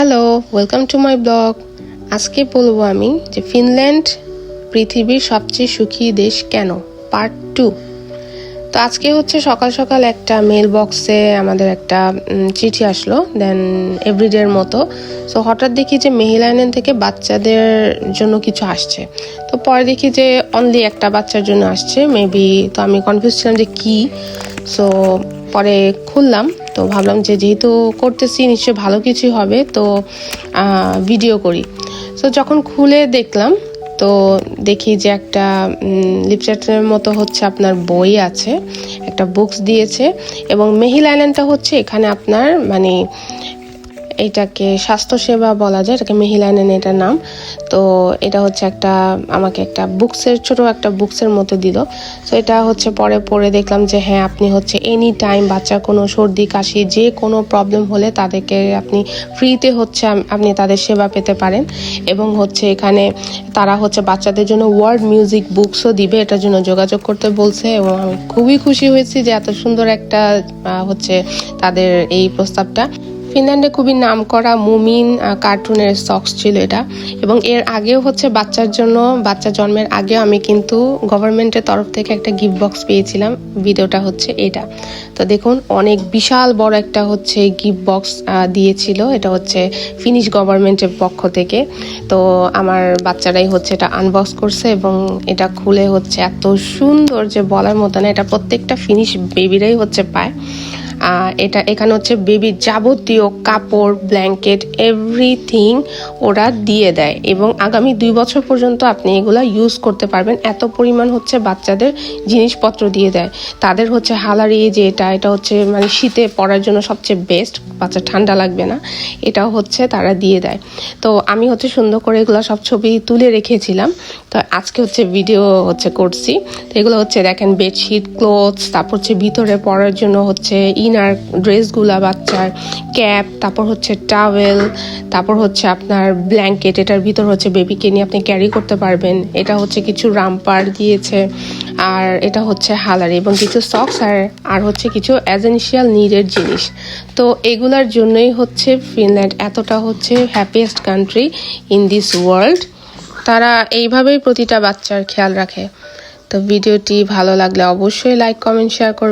Hello welcome to my blog আজকে বলব আমি যে ফিনল্যান্ড পৃথিবীর সবচেয়ে সুখী দেশ কেন? পার্ট টু তো আজকে হচ্ছে সকাল সকাল একটা মেল বক্সে আমাদের একটা চিঠি আসলো দেন এভরিডের মতো। সো হঠাৎ দেখি যে মেহিলাইনের থেকে বাচ্চাদের জন্য কিছু আসছে। তো পরে দেখি যে অনলি একটা বাচ্চার জন্য আসছে। মেবি তো আমি কনফিউজ ছিলাম যে কি। সো পরে খুললাম। তো ভাবলাম যে যেহেতু করতেছি, নিশ্চয়ই ভালো কিছু হবে, তো ভিডিও করি। সো যখন খুলে দেখলাম, তো দেখি যে একটা লিপচার্টের মতো হচ্ছে আপনার বই আছে, একটা বুকস দিয়েছে, এবং মেহিল আইল্যান্ডটা হচ্ছে এখানে আপনার মানে এটাকে স্বাস্থ্যসেবা বলা যায়, এটাকে মেহিলাইনেন এটার নাম। তো এটা হচ্ছে একটা, আমাকে একটা বুকসের, ছোট একটা বুকসের মতো দিল। তো এটা হচ্ছে পরে পরে দেখলাম যে হ্যাঁ আপনি হচ্ছে এনি টাইম বাচ্চার কোনো সর্দি, কাশি, যে কোনো প্রবলেম হলে তাদেরকে আপনি ফ্রিতে হচ্ছে আপনি তাদের সেবা পেতে পারেন। এবং হচ্ছে এখানে তারা হচ্ছে বাচ্চাদের জন্য ওয়ার্ল্ড মিউজিক বুকসও দিবে, এটার জন্য যোগাযোগ করতে বলছে। এবং আমি খুবই খুশি হয়েছি যে এত সুন্দর একটা হচ্ছে তাদের এই প্রস্তাবটা। ফিনল্যান্ডে খুবই নামকরা মুমিন কার্টুনের সক্স ছিল এটা। এবং এর আগেও হচ্ছে বাচ্চার জন্য, বাচ্চা জন্মের আগেও আমি কিন্তু গভর্নমেন্টের তরফ থেকে একটা গিফট বক্স পেয়েছিলাম। ভিডিওটা হচ্ছে এটা। তো দেখুন, অনেক বিশাল বড় একটা হচ্ছে গিফট বক্স দিয়েছিল। এটা হচ্ছে ফিনিশ গভর্নমেন্টের পক্ষ থেকে। তো আমার বাচ্চারাই হচ্ছে এটা আনবক্স করছে এবং এটা খুলে হচ্ছে এত সুন্দর যে বলার মতো না, এটা প্রত্যেকটা ফিনিশ বেবিরাই হচ্ছে পায়। আহ, এটা এখানে হচ্ছে বেবির যাবতীয় কাপড় ব্ল্যাঙ্কেট এভরিথিং ওরা দিয়ে দেয়। এবং আগামী দুই বছর পর্যন্ত আপনি এগুলা ইউজ করতে পারবেন। এত পরিমাণ হচ্ছে বাচ্চাদের জিনিসপত্র দিয়ে দেয়। তাদের হচ্ছে হালারি যে এটা এটা হচ্ছে মানে শীতে পড়ার জন্য সবচেয়ে বেস্ট বাচ্চা ঠান্ডা লাগবে না। এটাও হচ্ছে তারা দিয়ে দেয়। তো আমি হচ্ছে সুন্দর করে এগুলো সব ছবি তুলে রেখেছিলাম। তো আজকে হচ্ছে ভিডিও হচ্ছে করছি। তো এগুলো হচ্ছে দেখেন বেডশিট ক্লোথস তারপর হচ্ছে ভিতরে পড়ার জন্য হচ্ছে ইনার ড্রেসগুলা, বাচ্চার ক্যাপ, তারপর হচ্ছে টাওয়েল তারপর হচ্ছে আপনার ব্ল্যাঙ্কেট এটার ভিতর হচ্ছে বেবিকে নিয়ে আপনি ক্যারি করতে পারবেন। এটা হচ্ছে কিছু রামপার দিয়েছে, আর এটা হচ্ছে হালারি এবং কিছু সক্স আর আর হচ্ছে কিছু অ্যাজেন্সিয়াল নিডের জিনিস। তো এগুলার জন্যই হচ্ছে ফিনল্যান্ড এতটা হচ্ছে happiest country in this world তারা এইভাবেই প্রতিটা বাচ্চার খেয়াল রাখে। তো ভিডিওটি ভালো লাগলে অবশ্যই লাইক কমেন্ট শেয়ার করবেন